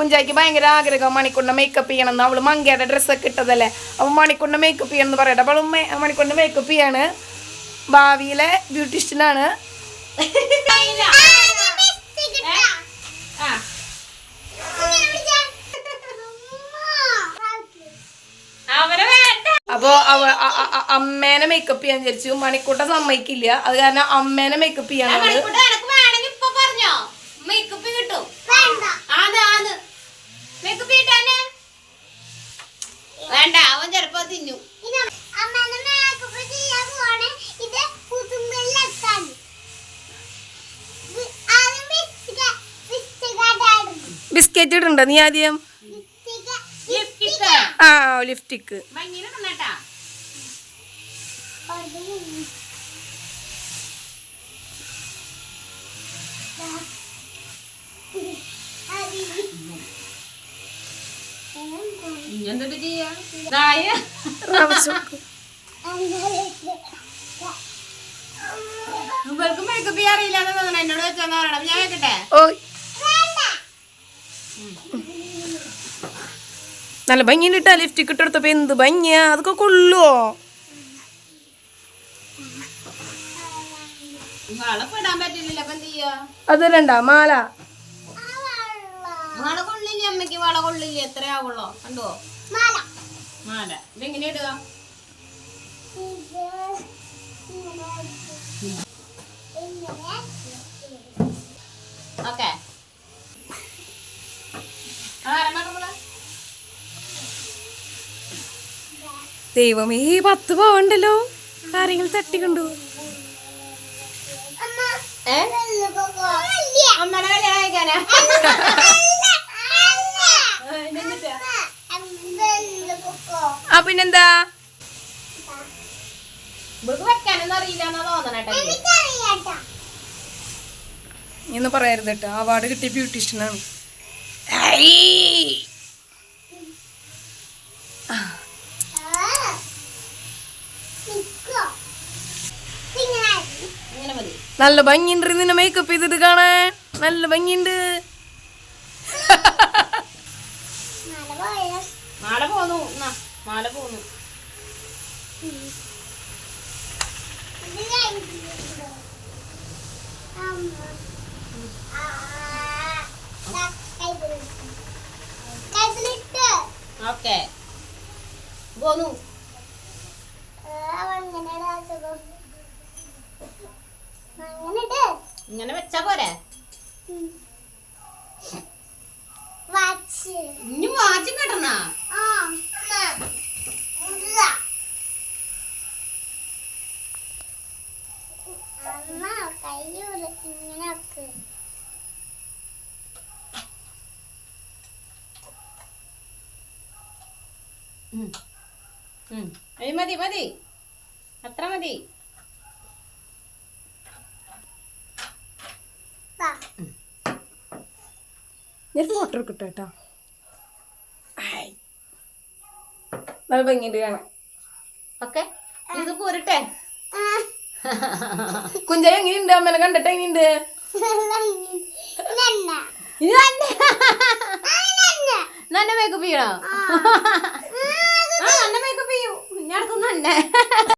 കുഞ്ചായിക്ക് ഭയങ്കര ആഗ്രഹം മണിക്കൊണ്ട് മേക്കപ്പ് ചെയ്യണം എന്ന് അവൾ മങ്കയുടെ ഡ്രസ്സൊക്കെ ഇട്ടതല്ലേ? അപ്പം മണിക്കൊണ്ട് മേക്കപ്പ് ചെയ്യണം എന്ന് പറയട്ടെ അപ്പോൾ മണിക്കൊണ്ട് മേക്കപ്പ് ചെയ്യാണ്. ഭാവിയിലെ ബ്യൂട്ടീഷ്യനാണ് അപ്പോൾ അവ അമ്മേനെ മേക്കപ്പ് ചെയ്യാൻ വിചാരിച്ചു. മണിക്കൂട്ട സമ്മതിക്കില്ല. അത് കാരണം അമ്മേനെ മേക്കപ്പ് ചെയ്യാൻ ബിസ്ക്കറ്റ് ഇടണ്ട. നീ ആദ്യം ആ ലിഫ്റ്റിക്ക് ഇവർക്ക് അറിയില്ല എന്നോട് വെച്ചാ പറയണം. ഞാൻ വെക്കട്ടെ നല്ല ഭംഗിയുണ്ട് ഇട്ടാ ലിഫ്റ്റ് ഇട്ടെടുത്തപ്പോ എന്ത് ഭംഗിയാ? അതൊക്കെ കൊള്ളുവോ? അത് രണ്ടാ മാല. വള കൊള്ളില്ല അമ്മയ്ക്ക്? വള കൊള്ളില്ല? എത്രയാവുള്ളോ കണ്ടോ? മാല. മാല. ഇതെങ്ങനെ ഇടുക? ഓക്കെ ദൈവമേ പത്ത് പോവണ്ടല്ലോ കാര്യങ്ങൾ തട്ടിക്കൊണ്ടു ആ പിന്നെന്താ ഇന്ന് എന്നാ പറയരുത് കേട്ടോ അവാർഡ് കിട്ടിയ ബ്യൂട്ടീഷ്യനാണ് ഇങ്ങനെ മതി നല്ല ഭംഗിയുണ്ട് നിന്നെ മേക്കപ്പ് ചെയ്തിട്ട് കാണാൻ. നല്ല ഭംഗിയുണ്ട്. മാല പോന്നു മാല പോന്നു ഓക്കെ. പോന്നു ഇങ്ങനെ വെച്ചാ പോരെ? ഇനി വാച്ചും കിട്ടണ? മതി മതി. അത്ര മതി. ഞാൻ ഫോട്ടോ എടുക്കട്ടെ കേട്ടോ. നല്ല ഭംഗിയുണ്ട് കാണാം ഓക്കെ. ഇത് പോരട്ടെ കുഞ്ചൻ എങ്ങനെയുണ്ട്? അമ്മനെ കണ്ടിട്ട് എങ്ങനെയുണ്ട്? നല്ല മേക്കപ്പ് ചെയ്യണോ? ആ. നല്ല മേക്കപ്പ് ചെയ്യൂ. ഞാൻ അടുത്തൊന്നും തന്നെ